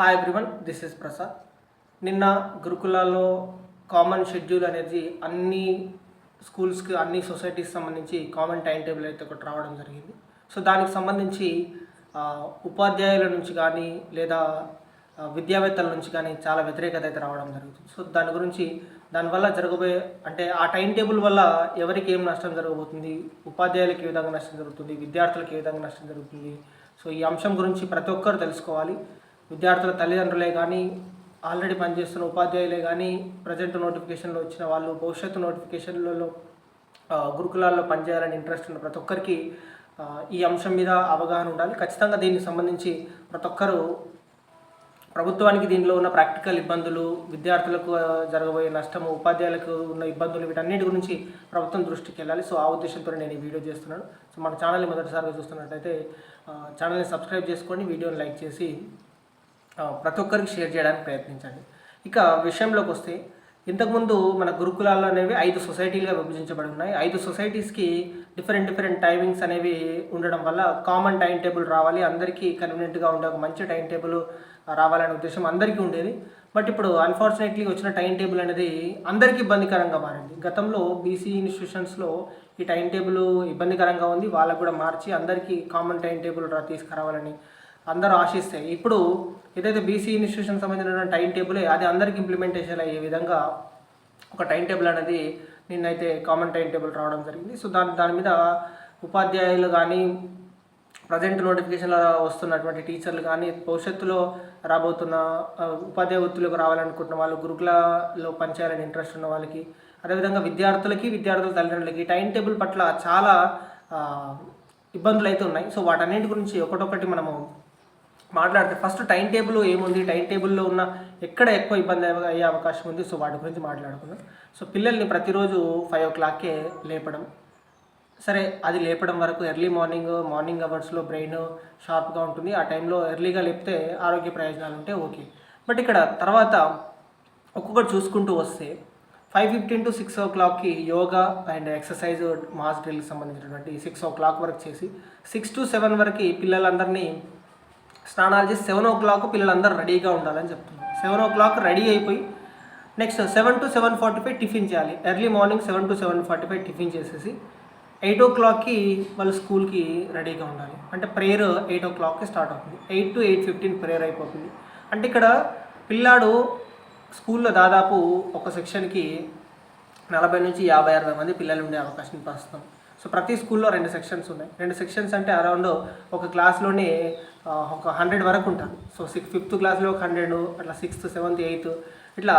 Hi everyone this is Prasad నిన్న గురుకులాల్లో common schedule అనేది అన్ని స్కూల్స్కి అన్ని సొసైటీస్ సంబంధించి కామన్ టైం టేబుల్ అయితే ఒకటి రావడం జరిగింది. సో దానికి సంబంధించి ఉపాధ్యాయుల నుంచి కానీ లేదా విద్యావేత్తల నుంచి కానీ చాలా వ్యతిరేకత అయితే రావడం జరుగుతుంది. సో దాని గురించి దానివల్ల జరగబోయే అంటే ఆ టైం టేబుల్ వల్ల ఎవరికి ఏం నష్టం జరగబోతుంది? ఉపాధ్యాయులకు ఏ విధంగా నష్టం జరుగుతుంది? విద్యార్థులకు ఏ విధంగా నష్టం జరుగుతుంది? సో ఈ అంశం గురించి ప్రతి ఒక్కరు తెలుసుకోవాలి. విద్యార్థుల తల్లిదండ్రులే కానీ ఆల్రెడీ పనిచేస్తున్న ఉపాధ్యాయులే కానీ ప్రజెంట్ నోటిఫికేషన్లో వచ్చిన వాళ్ళు భవిష్యత్తు నోటిఫికేషన్లలో గురుకులాల్లో పనిచేయాలని ఇంట్రెస్ట్ ఉన్న ప్రతి ఒక్కరికి ఈ అంశం మీద అవగాహన ఉండాలి. ఖచ్చితంగా దీనికి సంబంధించి ప్రతి ఒక్కరూ ప్రభుత్వానికి దీనిలో ఉన్న ప్రాక్టికల్ ఇబ్బందులు విద్యార్థులకు జరగబోయే నష్టము ఉపాధ్యాయులకు ఉన్న ఇబ్బందులు వీటన్నిటి గురించి ప్రభుత్వం దృష్టికి వెళ్ళాలి. సో ఆ ఉద్దేశంతో నేను ఈ వీడియో చేస్తున్నాను. సో మన ఛానల్ని మొదటిసారిగా చూస్తున్నట్టయితే ఛానల్ని సబ్స్క్రైబ్ చేసుకొని వీడియోని లైక్ చేసి ప్రతి ఒక్కరికి షేర్ చేయడానికి ప్రయత్నించండి. ఇక విషయంలోకి వస్తే ఇంతకుముందు మన గురుకులాలు అనేవి ఐదు సొసైటీలుగా విభజించబడి ఉన్నాయి. ఐదు సొసైటీస్కి డిఫరెంట్ డిఫరెంట్ టైమింగ్స్ అనేవి ఉండడం వల్ల కామన్ టైం టేబుల్ రావాలి అందరికీ కన్వీనియంట్గా ఉండే ఒక మంచి టైం టేబుల్ రావాలనే ఉద్దేశం అందరికీ ఉండేది. బట్ ఇప్పుడు అన్ఫార్చునేట్లీ వచ్చిన టైం టేబుల్ అనేది అందరికీ ఇబ్బందికరంగా మారింది. గతంలో బీసీ ఇన్స్టిట్యూషన్స్లో ఈ టైం టేబుల్ ఇబ్బందికరంగా ఉంది. వాళ్ళకు కూడా మార్చి అందరికీ కామన్ టైం టేబుల్ రా తీసుకురావాలని అందరూ ఆశిస్తాయి. ఇప్పుడు ఏదైతే బీసీ ఇన్స్టిట్యూషన్ సంబంధించిన టైం టేబుల్ అది అందరికి ఇంప్లిమెంటేషన్ అయ్యే విధంగా ఒక టైం టేబుల్ అనేది నిన్నైతే కామన్ టైం టేబుల్ రావడం జరిగింది. సో దాని దాని మీద ఉపాధ్యాయులు కానీ ప్రజెంట్ నోటిఫికేషన్లో వస్తున్నటువంటి టీచర్లు కానీ భవిష్యత్తులో రాబోతున్న ఉపాధ్యాయ వృత్తులకు రావాలనుకుంటున్న వాళ్ళు గురుకులలో పనిచేయాలని ఇంట్రెస్ట్ ఉన్న వాళ్ళకి అదేవిధంగా విద్యార్థులకి విద్యార్థుల తల్లిదండ్రులకి టైం టేబుల్ పట్ల చాలా ఇబ్బందులు అయితే ఉన్నాయి. సో వాటన్నిటి గురించి ఒకటొకటి మనము మాట్లాడితే ఫస్ట్ టైం టేబుల్ ఏముంది? టైం టేబుల్లో ఉన్న ఎక్కడ ఎక్కువ ఇబ్బంది అయ్యే- అయ్యే అవకాశం ఉంది. సో వాటి గురించి మాట్లాడుకుందాం. సో పిల్లల్ని ప్రతిరోజు ఫైవ్ ఓ క్లాక్కే లేపడం. సరే అది లేపడం వరకు ఎర్లీ మార్నింగ్ మార్నింగ్ అవర్స్లో బ్రెయిన్ షార్ప్గా ఉంటుంది. ఆ టైంలో ఎర్లీగా లేపితే ఆరోగ్య ప్రయోజనాలు ఉంటే ఓకే. బట్ ఇక్కడ తర్వాత ఒక్కొక్కటి చూసుకుంటూ వస్తే five fifteen to six o క్లాక్కి యోగా అండ్ ఎక్సర్సైజ్ మాస్ డ్రిల్కి సంబంధించినటువంటి సిక్స్ ఓ క్లాక్ వరకు చేసి సిక్స్ టు సెవెన్ వరకు పిల్లలందరినీ స్నానాలు చేసి సెవెన్ ఓ క్లాక్ పిల్లలందరూ రెడీగా ఉండాలని చెప్తున్నారు. సెవెన్ ఓ క్లాక్ రెడీ అయిపోయి next seven to seven forty five tiffin చేయాలి. Early morning seven to seven forty five tiffin చేసేసి ఎయిట్ ఓ క్లాక్కి వాళ్ళు స్కూల్కి రెడీగా ఉండాలి. అంటే ప్రేయర్ ఎయిట్ ఓ క్లాక్కి స్టార్ట్ అవుతుంది. Eight to eight fifteen prayer అయిపోతుంది. అంటే ఇక్కడ పిల్లాడు స్కూల్లో దాదాపు ఒక సెక్షన్కి నలభై నుంచి యాభై అరవై మంది పిల్లలు ఉండే అవకాశం ప్రస్తుతం. సో ప్రతి స్కూల్లో రెండు సెక్షన్స్ ఉన్నాయి. రెండు సెక్షన్స్ అంటే అరౌండ్ ఒక క్లాస్లోనే ఒక హండ్రెడ్ వరకు ఉంటారు. సో సిక్స్ ఫిఫ్త్ క్లాస్లో ఒక హండ్రెడ్ అట్లా సిక్స్త్ సెవెంత్ ఎయిత్ ఇట్లా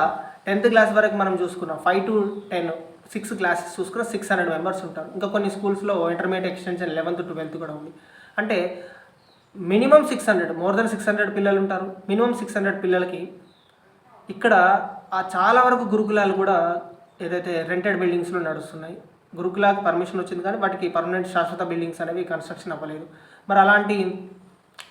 టెన్త్ క్లాస్ వరకు మనం చూసుకున్నాం. Five to ten six classes చూసుకున్న సిక్స్ హండ్రెడ్ మెంబర్స్ ఉంటారు ఇంకా కొన్ని స్కూల్స్లో ఇంటర్మీడియట్ ఎక్స్టెన్షన్ లెవెన్త్ ట్వెల్త్ కూడా ఉంది. అంటే minimum six hundred more than six hundred పిల్లలు ఉంటారు. మినిమం సిక్స్ హండ్రెడ్ పిల్లలకి ఇక్కడ ఆ చాలా వరకు గురుకులాలు కూడా ఏదైతే రెంటెడ్ బిల్డింగ్స్లో నడుస్తున్నాయి. గురుకులాకి పర్మిషన్ వచ్చింది కానీ వాటికి పర్మనెంట్ శాశ్వత బిల్డింగ్స్ అనేవి కన్స్ట్రక్షన్ అవ్వలేదు. మరి అలాంటి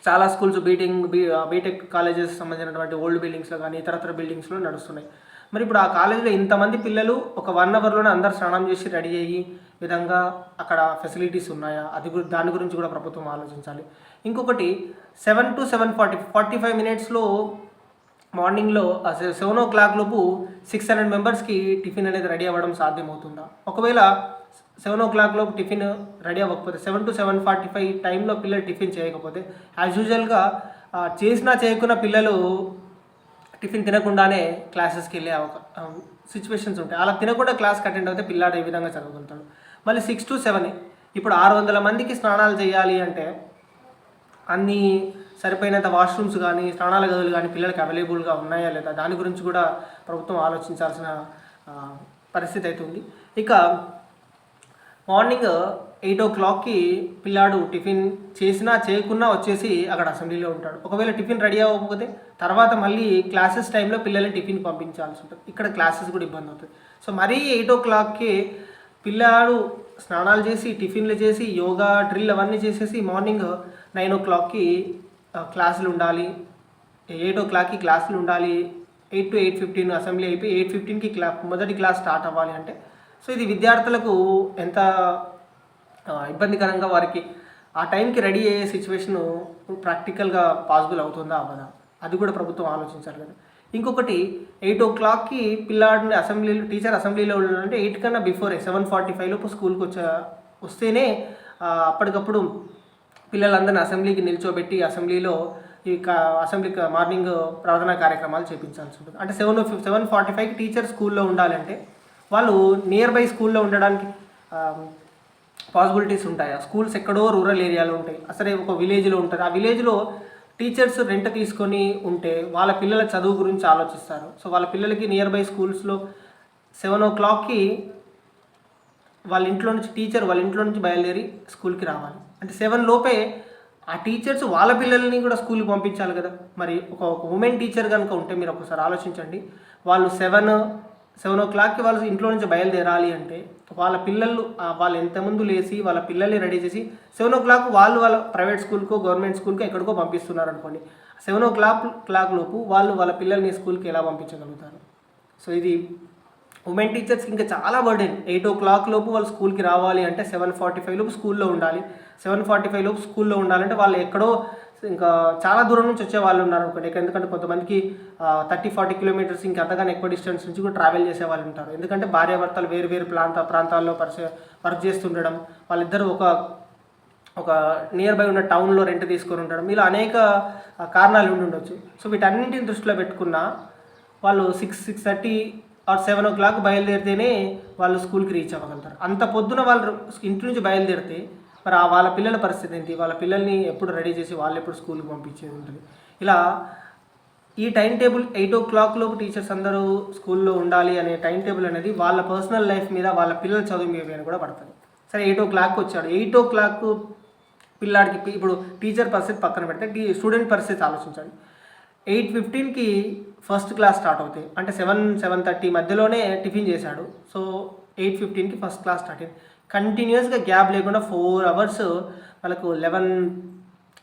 చాలా schools beating B BTech colleges సంబంధించినటువంటి ఓల్డ్ బిల్డింగ్స్లో కానీ ఇతరత్ర బిల్డింగ్స్లో నడుస్తున్నాయి. మరి ఇప్పుడు ఆ కాలేజీలో ఇంతమంది పిల్లలు ఒక వన్ అవర్లోనే అందరు స్నానం చేసి రెడీ అయ్యి విధంగా అక్కడ ఫెసిలిటీస్ ఉన్నాయా? అది దాని గురించి కూడా ప్రభుత్వం ఆలోచించాలి. ఇంకొకటి seven to seven forty forty five మినిట్స్లో మార్నింగ్లో సెవెన్ ఓ క్లాక్ లోపు సిక్స్ హండ్రెడ్ మెంబర్స్కి టిఫిన్ అనేది రెడీ అవ్వడం సాధ్యమవుతుందా? ఒకవేళ సెవెన్ ఓ క్లాక్ లోపు టిఫిన్ రెడీ అవ్వకపోతే seven to seven forty five టైంలో పిల్లలు టిఫిన్ చేయకపోతే యాజ్ యూజువల్గా చేసినా చేయకున్న పిల్లలు టిఫిన్ తినకుండానే క్లాసెస్కి వెళ్ళే అవకా సిచ్యువేషన్స్ ఉంటాయి. అలా తినకుండా క్లాస్కి అటెండ్ అయితే పిల్లాడు ఏ విధంగా చదువుకుంటాడు? మళ్ళీ సిక్స్ టు సెవెన్ ఇప్పుడు ఆరు వందల మందికి స్నానాలు చేయాలి అంటే అన్ని సరిపోయినంత వాష్రూమ్స్ కానీ స్నానాల గదులు కానీ పిల్లలకి అవైలబుల్గా ఉన్నాయా లేదా దాని గురించి కూడా ప్రభుత్వం ఆలోచించాల్సిన పరిస్థితి అయితే ఉంది. ఇక మార్నింగ్ ఎయిట్ ఓ క్లాక్కి పిల్లాడు టిఫిన్ చేసినా చేయకున్నా వచ్చేసి అక్కడ అసెంబ్లీలో ఉంటాడు. ఒకవేళ టిఫిన్ రెడీ అవ్వకపోతే తర్వాత మళ్ళీ క్లాసెస్ టైంలో పిల్లల్ని టిఫిన్ పంపించాల్సి ఉంటుంది. ఇక్కడ క్లాసెస్ కూడా ఇబ్బంది అవుతుంది. సో మరీ ఎయిట్ ఓ క్లాక్కి పిల్లాడు స్నానాలు చేసి టిఫిన్లు చేసి యోగా డ్రిల్ అవన్నీ చేసేసి మార్నింగ్ నైన్ ఓ క్లాక్కి క్లాసులు ఉండాలి. ఎయిట్ ఓ క్లాక్కి క్లాసులు ఉండాలి. Eight to eight fifteen assembly అయిపోయి ఎయిట్ ఫిఫ్టీన్కి క్లా మొదటి క్లాస్ స్టార్ట్ అవ్వాలి అంటే. సో ఇది విద్యార్థులకు ఎంత ఇబ్బందికరంగా వారికి ఆ టైంకి రెడీ అయ్యే సిచ్యువేషన్ ప్రాక్టికల్గా పాసిబుల్ అవుతుందా అవ్వదా? అది కూడా ప్రభుత్వం ఆలోచించాలి కదా. ఇంకొకటి ఎయిట్ ఓ క్లాక్కి పిల్లాడిని అసెంబ్లీలో టీచర్ అసెంబ్లీలో ఉండాలంటే ఎయిట్ కన్నా బిఫోరే సెవెన్ ఫార్టీ ఫైవ్ లోపు స్కూల్కి వచ్చా వస్తేనే అప్పటికప్పుడు పిల్లలందరిని అసెంబ్లీకి నిల్చోబెట్టి అసెంబ్లీలో ఈ కా- అసెంబ్లీ మార్నింగ్ ప్రార్థన కార్యక్రమాలు చేపించాల్సి ఉంటుంది. అంటే సెవెన్ సెవెన్ ఫార్టీ ఫైవ్కి టీచర్ స్కూల్లో ఉండాలంటే వాళ్ళు నియర్ బై స్కూల్లో ఉండడానికి పాసిబిలిటీస్ ఉంటాయి. ఆ స్కూల్స్ ఎక్కడో రూరల్ ఏరియాలో ఉంటాయి. అసలే ఒక విలేజ్లో ఉంటుంది. ఆ విలేజ్లో టీచర్స్ రెంట్ తీసుకొని ఉంటే వాళ్ళ పిల్లల చదువు గురించి ఆలోచిస్తారు. సో వాళ్ళ పిల్లలకి నియర్ బై స్కూల్స్లో సెవెన్ ఓ క్లాక్కి వాళ్ళ ఇంట్లో నుంచి టీచర్ వాళ్ళ ఇంట్లో నుంచి బయలుదేరి స్కూల్కి రావాలి. అంటే సెవెన్ లోపే ఆ టీచర్స్ వాళ్ళ పిల్లల్ని కూడా స్కూల్కి పంపించాలి కదా. మరి ఒక ఉమెన్ టీచర్ కనుక ఉంటే మీరు ఒకసారి ఆలోచించండి. వాళ్ళు సెవెన్ సెవెన్ ఓ క్లాక్కి వాళ్ళు ఇంట్లో నుంచి బయలుదేరాలి అంటే వాళ్ళ పిల్లలు ఆ, వాళ్ళు ఎంతమంది లేచి వాళ్ళ పిల్లల్ని రెడీ చేసి సెవెన్ ఓ క్లాక్ వాళ్ళు వాళ్ళ ప్రైవేట్ స్కూల్కో గవర్నమెంట్ స్కూల్కో ఎక్కడికో పంపిస్తున్నారు అనుకోండి. సెవెన్ ఓ క్లాక్ క్లాక్ లోపు వాళ్ళు వాళ్ళ పిల్లల్ని స్కూల్కి ఎలా పంపించగలుగుతారు? సో ఇది ఉమెన్ టీచర్స్కి ఇంకా చాలా బర్డెన్ ఎయిట్ ఓ క్లాక్ లోపు వాళ్ళు స్కూల్కి రావాలి అంటే సెవెన్ ఫార్టీ ఫైవ్ లోపు స్కూల్లో ఉండాలి. సెవెన్ ఫార్టీ ఫైవ్ లోపు స్కూల్లో ఉండాలంటే వాళ్ళు ఎక్కడో ఇంకా చాలా దూరం నుంచి వచ్చే వాళ్ళు ఉన్నారు అనుకోండి ఎందుకంటే కొంతమందికి థర్టీ ఫార్టీ కిలోమీటర్స్ ఇంకా అంతగానే ఎక్కువ డిస్టెన్స్ నుంచి కూడా ట్రావెల్ చేసే వాళ్ళు ఉంటారు. ఎందుకంటే భార్యాభర్తలు వేరు వేరు ప్రాంత ప్రాంతాల్లో పరిచయ వర్క్ చేస్తుండడం వాళ్ళిద్దరూ ఒక ఒక నియర్ బై ఉన్న టౌన్లో రెంట్ తీసుకొని ఉండడం ఇలా అనేక కారణాలు ఉండి ఉండొచ్చు. సో వీటన్నింటిని దృష్టిలో పెట్టుకున్న వాళ్ళు six six thirty or seven o'clock బయలుదేరితేనే వాళ్ళు స్కూల్కి రీచ్ అవ్వగలుగుతారు. అంత పొద్దున వాళ్ళు ఇంటి నుంచి బయలుదేరితే మరి ఆ వాళ్ళ పిల్లల పరిస్థితి ఏంటి? వాళ్ళ పిల్లల్ని ఎప్పుడు రెడీ చేసి వాళ్ళు ఎప్పుడు స్కూల్కి పంపించేది ఉంటుంది. ఇలా ఈ time table eight o'clock లోపు టీచర్స్ అందరూ స్కూల్లో ఉండాలి అనే టైం టేబుల్ అనేది వాళ్ళ పర్సనల్ లైఫ్ మీద వాళ్ళ పిల్లల చదువు మీద మీద కూడా పడుతుంది. సరే ఎయిట్ ఓ క్లాక్ వచ్చాడు. ఎయిట్ ఓ క్లాక్ పిల్లాడికి ఇప్పుడు టీచర్ పరిస్థితి పక్కన పెడితే టీ- స్టూడెంట్ పరిస్థితి ఆలోచించండి. ఎయిట్ ఫిఫ్టీన్కి ఫస్ట్ క్లాస్ స్టార్ట్ అవుతాయి. అంటే సెవెన్ సెవెన్ థర్టీ మధ్యలోనే టిఫిన్ చేశాడు. సో ఎయిట్ ఫిఫ్టీన్కి ఫస్ట్ క్లాస్ స్టార్ట్ అయింది. కంటిన్యూస్గా గ్యాప్ లేకుండా ఫోర్ అవర్స్ వాళ్ళకు లెవెన్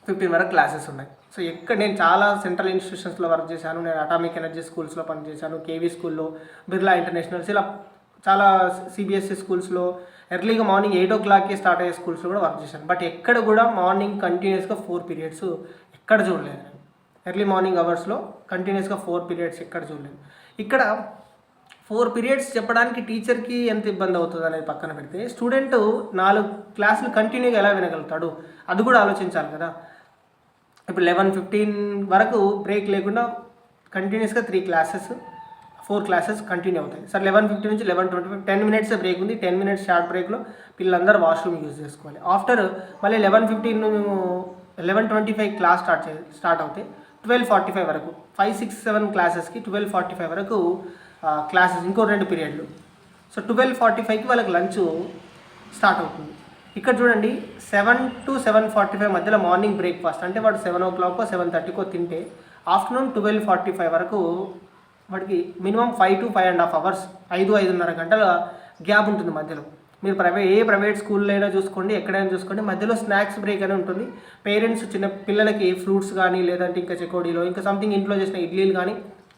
ఫిఫ్టీన్ వరకు క్లాసెస్ ఉన్నాయి. సో ఎక్కడ నేను చాలా సెంట్రల్ ఇన్స్టిట్యూషన్స్లో వర్క్ చేశాను. నేను అటామిక్ ఎనర్జీ స్కూల్స్లో పనిచేశాను. కేవీ స్కూల్లో బిర్లా ఇంటర్నేషనల్స్ ఇలా చాలా సిబిఎస్ఈ స్కూల్స్లో ఎర్లీగా మార్నింగ్ ఎయిట్ ఓ క్లాక్కి స్టార్ట్ అయ్యే స్కూల్స్లో కూడా వర్క్ చేశాను. బట్ ఎక్కడ కూడా మార్నింగ్ కంటిన్యూస్గా ఫోర్ పీరియడ్స్ ఎక్కడ చూడలేదు ఎర్లీ మార్నింగ్ అవర్స్లో కంటిన్యూస్గా ఫోర్ పీరియడ్స్ ఎక్కడ చూడలేదు. ఇక్కడ ఫోర్ పీరియడ్స్ చెప్పడానికి టీచర్కి ఎంత ఇబ్బంది అవుతుంది అనేది పక్కన పెడితే స్టూడెంట్ నాలుగు క్లాసులు కంటిన్యూగా ఎలా వినగలుగుతాడు? అది కూడా ఆలోచించాలి కదా. ఇప్పుడు లెవెన్ ఫిఫ్టీన్ వరకు బ్రేక్ లేకుండా కంటిన్యూస్గా three classes four classes continue అవుతాయి. సార్ లెవెన్ ఫిఫ్టీ నుంచి eleven twenty five ten minutes break ఉంది. టెన్ మినిట్స్ షార్ట్ బ్రేక్లో పిల్లలందరూ వాష్రూమ్ యూజ్ చేసుకోవాలి. ఆఫ్టర్ మళ్ళీ eleven fifteen eleven twenty five class start చే స్టార్ట్ అవుతాయి. ట్వెల్వ్ ఫార్టీ ఫైవ్ వరకు ఫైవ్ సిక్స్ సెవెన్ క్లాసెస్కి ట్వెల్వ్ ఫార్టీ ఫైవ్ వరకు క్లాసెస్ ఇంకో రెండు పీరియడ్లు సో ట్వెల్వ్ ఫార్టీ ఫైవ్కి వాళ్ళకి లంచ్ స్టార్ట్ అవుతుంది. ఇక్కడ చూడండి seven to seven forty five మధ్యలో మార్నింగ్ బ్రేక్ఫాస్ట్ అంటే వాడు సెవెన్ ఓ క్లాక్ సెవెన్ థర్టీకో తింటే ఆఫ్టర్నూన్ ట్వెల్వ్ ఫార్టీ ఫైవ్ వరకు వాడికి minimum five to five and half hours ఐదు ఐదున్నర గంటల గ్యాప్ ఉంటుంది మధ్యలో. మీరు ప్రైవేట్ ఏ ప్రైవేట్ స్కూల్లో అయినా చూసుకోండి ఎక్కడైనా చూసుకోండి. మధ్యలో స్నాక్స్ బ్రేక్ అని ఉంటుంది. పేరెంట్స్ చిన్న పిల్లలకి ఫ్రూట్స్ కానీ లేదంటే ఇంకా చెకోడీలో ఇంకా సంథింగ్ ఇంట్లో చేసిన ఇడ్లీలు కానీ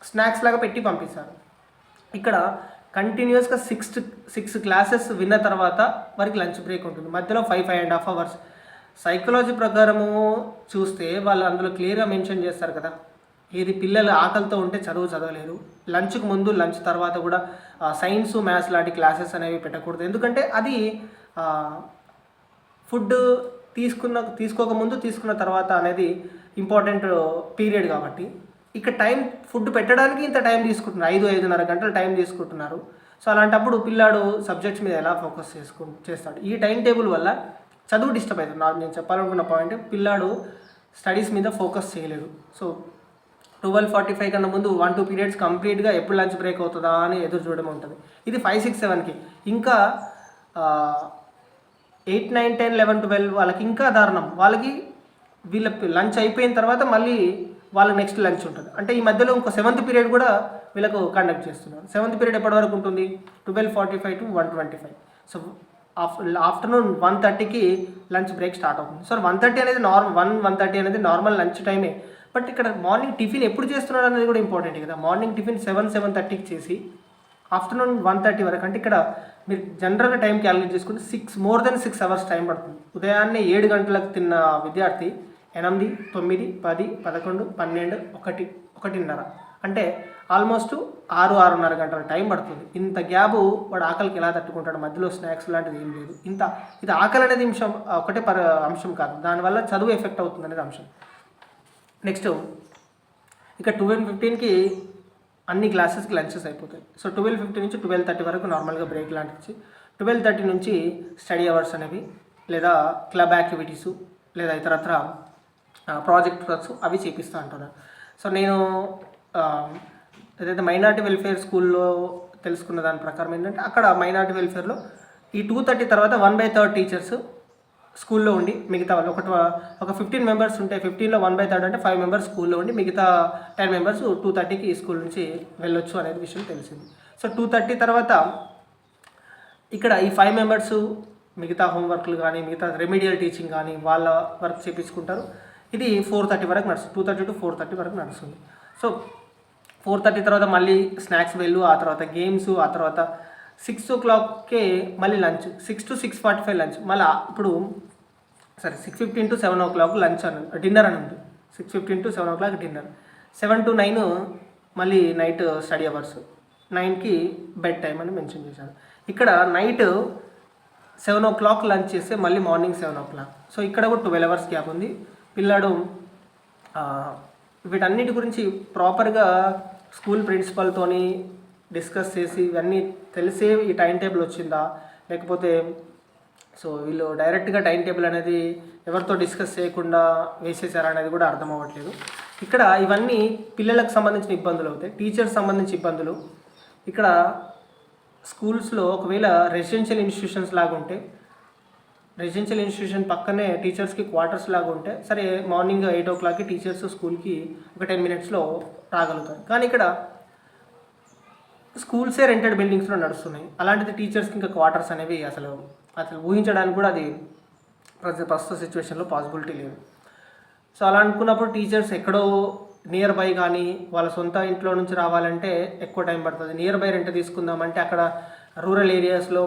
స్నాక్స్ లాగా పెట్టి పంపిస్తారు. ఇక్కడ కంటిన్యూస్గా సిక్స్త్ సిక్స్ క్లాసెస్ విన్న తర్వాత వారికి లంచ్ బ్రేక్ ఉంటుంది. మధ్యలో five five and half hours psychology ప్రకారము చూస్తే వాళ్ళు అందులో క్లియర్గా మెన్షన్ చేస్తారు కదా. ఇది పిల్లలు ఆకలితో ఉంటే చదువు చదవలేరు. లంచ్కు ముందు లంచ్ తర్వాత కూడా సైన్స్ మ్యాథ్స్ లాంటి క్లాసెస్ అనేవి పెట్టకూడదు. ఎందుకంటే అది ఫుడ్ తీసుకున్న తీసుకోకముందు తీసుకున్న తర్వాత అనేది ఇంపార్టెంట్ పీరియడ్ కాబట్టి. ఇక్కడ టైం ఫుడ్ పెట్టడానికి ఇంత టైం తీసుకుంటున్నారు. ఐదు ఐదున్నర గంటలు టైం తీసుకుంటున్నారు. సో అలాంటప్పుడు పిల్లాడు సబ్జెక్ట్స్ మీద ఎలా ఫోకస్ చేసుకు చేస్తాడు? ఈ టైం టేబుల్ వల్ల చదువు డిస్టర్బ్ అవుతుంది. నాకు నేను చెప్పాలనుకున్న పాయింట్ పిల్లాడు స్టడీస్ మీద ఫోకస్ చేయలేదు. సో ట్వెల్వ్ ఫార్టీ ఫైవ్ కన్నా ముందు వన్ టూ పీరియడ్స్ కంప్లీట్గా ఎప్పుడు లంచ్ బ్రేక్ అవుతుందా అని ఎదురు చూడడం ఉంటుంది. ఇది ఫైవ్ సిక్స్ సెవెన్కి. ఇంకా eight nine ten eleven twelve వాళ్ళకి ఇంకా దారుణం. వాళ్ళకి వీళ్ళ లంచ్ అయిపోయిన తర్వాత మళ్ళీ వాళ్ళకి నెక్స్ట్ లంచ్ ఉంటుంది. అంటే ఈ మధ్యలో ఇంకో సెవెంత్ పీరియడ్ కూడా వీళ్ళకు కండక్ట్ చేస్తున్నారు. సెవెంత్ పీరియడ్ ఎప్పటి వరకు ఉంటుంది? Twelve forty five to one twenty five so afternoon one థర్టీకి లంచ్ బ్రేక్ స్టార్ట్ అవుతుంది. సో వన్ థర్టీ అనేది నార్మల్ వన్ వన్ థర్టీ అనేది నార్మల్ లంచ్ టైమే బట్ ఇక్కడ మార్నింగ్ టిఫిన్ ఎప్పుడు చేస్తున్నాడు అనేది కూడా ఇంపార్టెంట్ కదా. మార్నింగ్ టిఫిన్ సెవెన్ సెవెన్ థర్టీకి చేసి ఆఫ్టర్నూన్ వన్ థర్టీ వరకు అంటే ఇక్కడ మీరు జనరల్గా టైం క్యాలిక్యులేట్ చేసుకుంటే six more than six hours time పడుతుంది. ఉదయాన్నే ఏడు గంటలకు తిన్న విద్యార్థి ఎనిమిది తొమ్మిది పది పదకొండు పన్నెండు ఒకటి ఒకటిన్నర. అంటే ఆల్మోస్ట్ ఆరు ఆరున్నర గంటల టైం పడుతుంది. ఇంత గ్యాబు వాడు ఆకలికి ఎలా తట్టుకుంటాడు? మధ్యలో స్నాక్స్ లాంటిది ఏం లేదు. ఇంత ఇది ఆకలి అనేది అంశం ఒకటే పర అంశం కాదు. దానివల్ల చదువు ఎఫెక్ట్ అవుతుంది అనేది అంశం. నెక్స్ట్ ఇక ట్వెల్వ్ ఫిఫ్టీన్కి అన్ని క్లాసెస్కి లంచెస్ అయిపోతాయి. సో ట్వెల్వ్ ఫిఫ్టీ నుంచి ట్వెల్వ్ థర్టీ వరకు నార్మల్గా బ్రేక్ లాంటిచ్చి ట్వెల్వ్ థర్టీ నుంచి స్టడీ అవర్స్ అనేవి లేదా క్లబ్ యాక్టివిటీసు లేదా ఇతరత్ర ప్రాజెక్ట్ వర్క్స్ అవి చేపిస్తూ ఉంటారు సో నేను ఏదైతే మైనార్టీ వెల్ఫేర్ స్కూల్లో తెలుసుకున్న దాని ప్రకారం ఏంటంటే అక్కడ మైనార్టీ వెల్ఫేర్లో ఈ టూ థర్టీ తర్వాత వన్ బై థర్డ్ టీచర్స్ స్కూల్లో ఉండి మిగతా వాళ్ళు ఒక ఒక ఫిఫ్టీన్ మెంబర్స్ ఉంటే ఫిఫ్టీన్లో వన్ బై థర్డ్ అంటే ఫైవ్ మెంబర్స్ స్కూల్లో ఉండి మిగతా టెన్ మెంబర్స్ టూ థర్టీకి స్కూల్ నుంచి వెళ్ళొచ్చు అనేది విషయం తెలిసింది. సో టూ థర్టీ తర్వాత ఇక్కడ ఈ ఫైవ్ మెంబర్స్ మిగతా హోంవర్క్లు కానీ మిగతా రెమిడియల్ టీచింగ్ కానీ వాళ్ళ వర్క్ చేపించుకుంటారు. ఇది ఫోర్ థర్టీ వరకు నడుస్తుంది. Two thirty to four thirty వరకు నడుస్తుంది. సో ఫోర్ థర్టీ తర్వాత మళ్ళీ స్నాక్స్ వెళ్ళు ఆ తర్వాత గేమ్స్ ఆ తర్వాత సిక్స్ ఓ క్లాక్కే మళ్ళీ lunch six to six forty five lunch మళ్ళీ ఇప్పుడు సరే six fifteen to seven o'clock lunch అని డిన్నర్ అని ఉంది. Six fifteen to seven o'clock dinner seven to nine మళ్ళీ నైట్ స్టడీ అవర్స్ నైన్కి బెడ్ టైం అని మెన్షన్ చేశాను ఇక్కడ night seven o'clock lunch చేస్తే మళ్ళీ morning seven o'clock so ఇక్కడ కూడా ట్వెల్వ్ అవర్స్ గ్యాప్ ఉంది. పిల్లాడు వీటన్నిటి గురించి ప్రాపర్గా స్కూల్ ప్రిన్సిపల్తోని డిస్కస్ చేసి ఇవన్నీ తెలిసే ఈ టైం టేబుల్ వచ్చిందా? లేకపోతే సో వీళ్ళు డైరెక్ట్గా టైం టేబుల్ అనేది ఎవరితో డిస్కస్ చేయకుండా వేసేసారా అనేది కూడా అర్థం అవ్వట్లేదు. ఇక్కడ ఇవన్నీ పిల్లలకు సంబంధించిన ఇబ్బందులు అవుతాయి టీచర్స్ సంబంధించిన ఇబ్బందులు. ఇక్కడ స్కూల్స్లో ఒకవేళ రెసిడెన్షియల్ ఇన్స్టిట్యూషన్స్ లాగా ఉంటే రెసిడెన్షియల్ ఇన్స్టిట్యూషన్ పక్కనే టీచర్స్కి క్వార్టర్స్ లాగా ఉంటే సరే మార్నింగ్ ఎయిట్ ఓ క్లాక్కి టీచర్స్ స్కూల్కి ఒక టెన్ మినిట్స్లో రాగలుగుతారు. కానీ ఇక్కడ స్కూల్సే రెంటెడ్ బిల్డింగ్స్లో నడుస్తున్నాయి. అలాంటిది టీచర్స్కి ఇంకా క్వార్టర్స్ అనేవి అసలు అసలు ఊహించడానికి కూడా అది ప్రస్తుత ప్రస్తుత సిచ్యువేషన్లో పాసిబిలిటీ లేదు. సో అలా అనుకున్నప్పుడు టీచర్స్ ఎక్కడో నియర్ బై కానీ వాళ్ళ సొంత ఇంట్లో నుంచి రావాలంటే ఎక్కువ టైం పడుతుంది. నియర్ బై రెంట్ తీసుకుందామంటే అక్కడ రూరల్ ఏరియాస్లో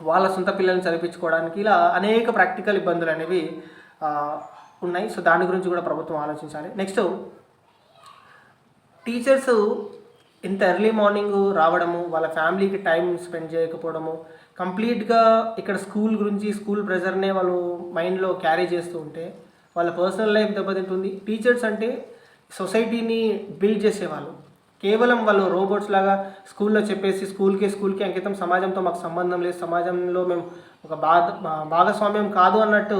వాళ్ళ సొంత పిల్లల్ని చదివించుకోవడానికి ఇలా అనేక ప్రాక్టికల్ ఇబ్బందులు అనేవి ఉన్నాయి. సో దాని గురించి కూడా ప్రభుత్వం ఆలోచించాలి. నెక్స్ట్ టీచర్స్ ఇంత ఎర్లీ మార్నింగ్ రావడము వాళ్ళ ఫ్యామిలీకి టైం స్పెండ్ చేయకపోవడము కంప్లీట్గా ఇక్కడ స్కూల్ గురించి స్కూల్ ప్రెజర్నే వాళ్ళు మైండ్లో క్యారీ చేస్తూ ఉంటే వాళ్ళ పర్సనల్ లైఫ్ దెబ్బతింటుంది. టీచర్స్ అంటే సొసైటీని బిల్డ్ చేసేవాళ్ళు. కేవలం వాళ్ళు రోబోట్స్ లాగా స్కూల్లో చెప్పేసి స్కూల్కి స్కూల్కి అంకితం సమాజంతో మాకు సంబంధం లేదు. సమాజంలో మేము ఒక బాధ భాగస్వామ్యం కాదు అన్నట్టు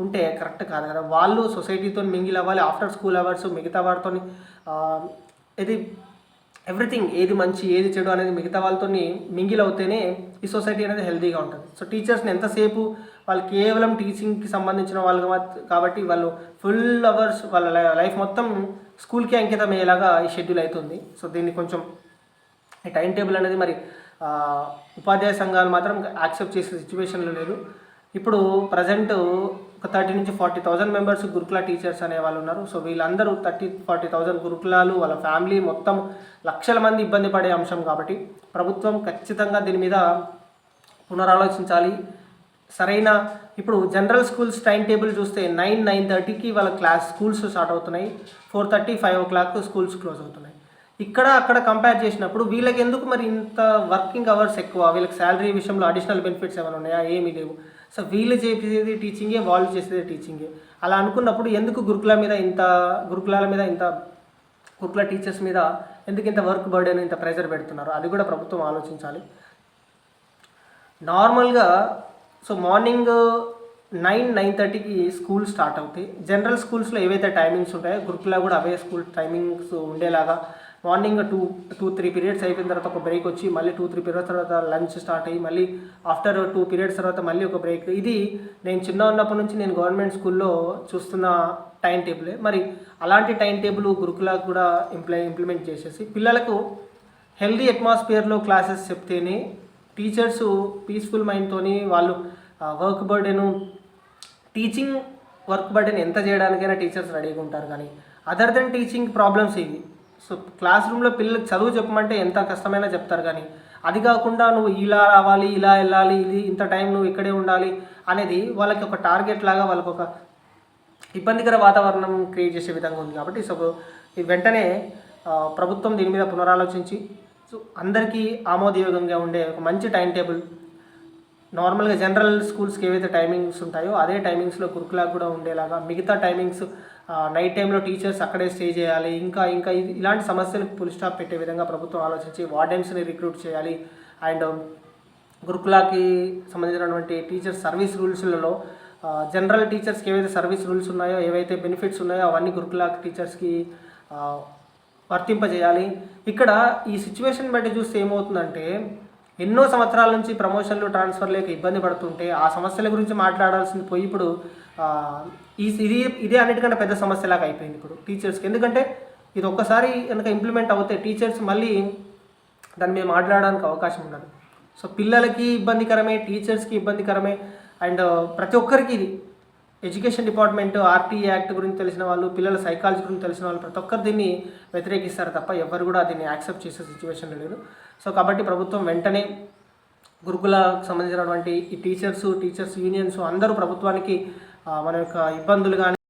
ఉంటే కరెక్ట్ కాదు కదా. వాళ్ళు సొసైటీతో మింగిల్ అవ్వాలి. ఆఫ్టర్ స్కూల్ అవర్స్ మిగతా వారితో ఇది ఎవ్రీథింగ్ ఏది మంచి ఏది చెడు అనేది మిగతా వాళ్ళతో మింగిల్ అవుతేనే ఈ సొసైటీ అనేది హెల్తీగా ఉంటుంది. సో టీచర్స్ని ఎంతసేపు వాళ్ళు కేవలం టీచింగ్కి సంబంధించిన వాళ్ళు కాబట్టి వాళ్ళు ఫుల్ అవర్స్ వాళ్ళ లైఫ్ మొత్తం స్కూల్కి అంకితం అయ్యేలాగా ఈ షెడ్యూల్ అవుతుంది సో దీన్ని కొంచెం ఈ టైం టేబుల్ అనేది మరి ఉపాధ్యాయ సంఘాలు మాత్రం యాక్సెప్ట్ చేసే సిచ్యువేషన్లో లేదు. ఇప్పుడు ప్రజెంట్ ఒక థర్టీ నుంచి forty thousand members gurukul teachers అనే వాళ్ళు ఉన్నారు. సో వీళ్ళందరూ థర్టీ ఫార్టీ థౌజండ్ గురుకులాలు వాళ్ళ ఫ్యామిలీ మొత్తం లక్షల మంది ఇబ్బంది పడే అంశం కాబట్టి ప్రభుత్వం ఖచ్చితంగా దీని మీద పునరాలోచించాలి. సరైన ఇప్పుడు జనరల్ స్కూల్స్ టైం టేబుల్ చూస్తే నైన్ నైన్ థర్టీకి వాళ్ళ క్లాస్ స్కూల్స్ స్టార్ట్ అవుతున్నాయి. Four thirty five o'clock schools close అవుతున్నాయి. ఇక్కడ అక్కడ కంపేర్ చేసినప్పుడు వీళ్ళకి ఎందుకు మరి ఇంత వర్కింగ్ అవర్స్ ఎక్కువ? వీళ్ళకి శాలరీ విషయంలో అడిషనల్ బెనిఫిట్స్ ఏమైనా ఉన్నాయా? ఏమీ లేవు. సో వీళ్ళు చేసేది టీచింగే వాళ్ళు చేసేది టీచింగే అలా అనుకున్నప్పుడు ఎందుకు గురుకుల మీద ఇంత గురుకులాల మీద ఇంత గురుకుల టీచర్స్ మీద ఎందుకు ఇంత వర్క్ బర్డెన్ ఇంత ప్రెషర్ పెడుతున్నారు? అది కూడా ప్రభుత్వం ఆలోచించాలి. నార్మల్గా సో మార్నింగ్ నైన్ నైన్ థర్టీకి స్కూల్ స్టార్ట్ అవుతాయి. జనరల్ స్కూల్స్లో ఏవైతే టైమింగ్స్ ఉంటాయో గురుకులా కూడా అవే స్కూల్ టైమింగ్స్ ఉండేలాగా morning two two three periods అయిపోయిన తర్వాత ఒక బ్రేక్ వచ్చి మళ్ళీ టూ త్రీ పీరియడ్స్ తర్వాత లంచ్ స్టార్ట్ అయ్యి మళ్ళీ ఆఫ్టర్ టూ పీరియడ్స్ తర్వాత మళ్ళీ ఒక బ్రేక్ ఇది నేను చిన్న ఉన్నప్పటి నుంచి నేను గవర్నమెంట్ స్కూల్లో చూస్తున్న టైం టేబులే మరి అలాంటి టైం టేబుల్ గురుకులకు కూడా ఇంప్లై ఇంప్లిమెంట్ చేసేసి పిల్లలకు హెల్దీ అట్మాస్ఫియర్లో క్లాసెస్ చెప్తేనే టీచర్స్ పీస్ఫుల్ మైండ్తోని వాళ్ళు work burden teaching work burden ఎంత చేయడానికైనా టీచర్స్ రెడీగా ఉంటారు. కానీ అదర్ దెన్ టీచింగ్ ప్రాబ్లమ్స్ ఇవి. సో క్లాస్ రూమ్లో పిల్లలకు చదువు చెప్పమంటే ఎంత కష్టమైనా చెప్తారు కానీ అది కాకుండా నువ్వు ఇలా రావాలి ఇలా వెళ్ళాలి ఇది ఇంత టైం నువ్వు ఇక్కడే ఉండాలి అనేది వాళ్ళకి ఒక టార్గెట్ లాగా వాళ్ళకి ఒక ఇబ్బందికర వాతావరణం క్రియేట్ చేసే విధంగా ఉంది కాబట్టి సో వెంటనే ప్రభుత్వం దీని మీద పునరాలోచించి సో అందరికీ ఆమోదయోగంగా ఉండే ఒక మంచి టైం టేబుల్ నార్మల్గా జనరల్ స్కూల్స్కి ఏవైతే టైమింగ్స్ ఉంటాయో అదే టైమింగ్స్లో కురుకులాగా కూడా ఉండేలాగా మిగతా టైమింగ్స్ నైట్ టైంలో టీచర్స్ అక్కడే స్టే చేయాలి ఇంకా ఇంకా ఇలాంటి సమస్యలకు ఫుల్ స్టాప్ పెట్టే విధంగా ప్రభుత్వం ఆలోచించి వార్డెన్స్ని రిక్రూట్ చేయాలి. అండ్ గురుకులాకి సంబంధించినటువంటి టీచర్స్ సర్వీస్ రూల్స్లలో జనరల్ టీచర్స్కి ఏవైతే సర్వీస్ రూల్స్ ఉన్నాయో ఏవైతే బెనిఫిట్స్ ఉన్నాయో అవన్నీ గురుకులా టీచర్స్కి వర్తింపజేయాలి. ఇక్కడ ఈ సిచ్యువేషన్ బట్టి చూస్తే ఏమవుతుందంటే ఎన్నో సంవత్సరాల నుంచి ప్రమోషన్లు ట్రాన్స్ఫర్ లేక ఇబ్బంది పడుతుంటే ఆ సమస్యల గురించి మాట్లాడాల్సింది పోయి ఇప్పుడు ఈ ఇది ఇదే అన్నిటికంటే పెద్ద సమస్యలాగా అయిపోయింది ఇప్పుడు టీచర్స్కి. ఎందుకంటే ఇది ఒక్కసారి కనుక ఇంప్లిమెంట్ అవుతే టీచర్స్ మళ్ళీ దాని మీద మాట్లాడడానికి అవకాశం ఉండదు. సో పిల్లలకి ఇబ్బందికరమే టీచర్స్కి ఇబ్బందికరమే అండ్ ప్రతి ఒక్కరికి ఇది. ఎడ్యుకేషన్ డిపార్ట్మెంట్ ఆర్టీ యాక్ట్ గురించి తెలిసిన వాళ్ళు పిల్లల సైకాలజీ గురించి తెలిసిన వాళ్ళు ప్రతి ఒక్కరు దీన్ని వ్యతిరేకిస్తారు తప్ప ఎవరు కూడా దీన్ని యాక్సెప్ట్ చేసే సిచ్యువేషన్ లేదు సో కాబట్టి ప్రభుత్వం వెంటనే గురుకులకు సంబంధించినటువంటి ఈ టీచర్స్ టీచర్స్ యూనియన్స్ అందరూ ప్రభుత్వానికి మన యొక్క ఇబ్బందులు కానీ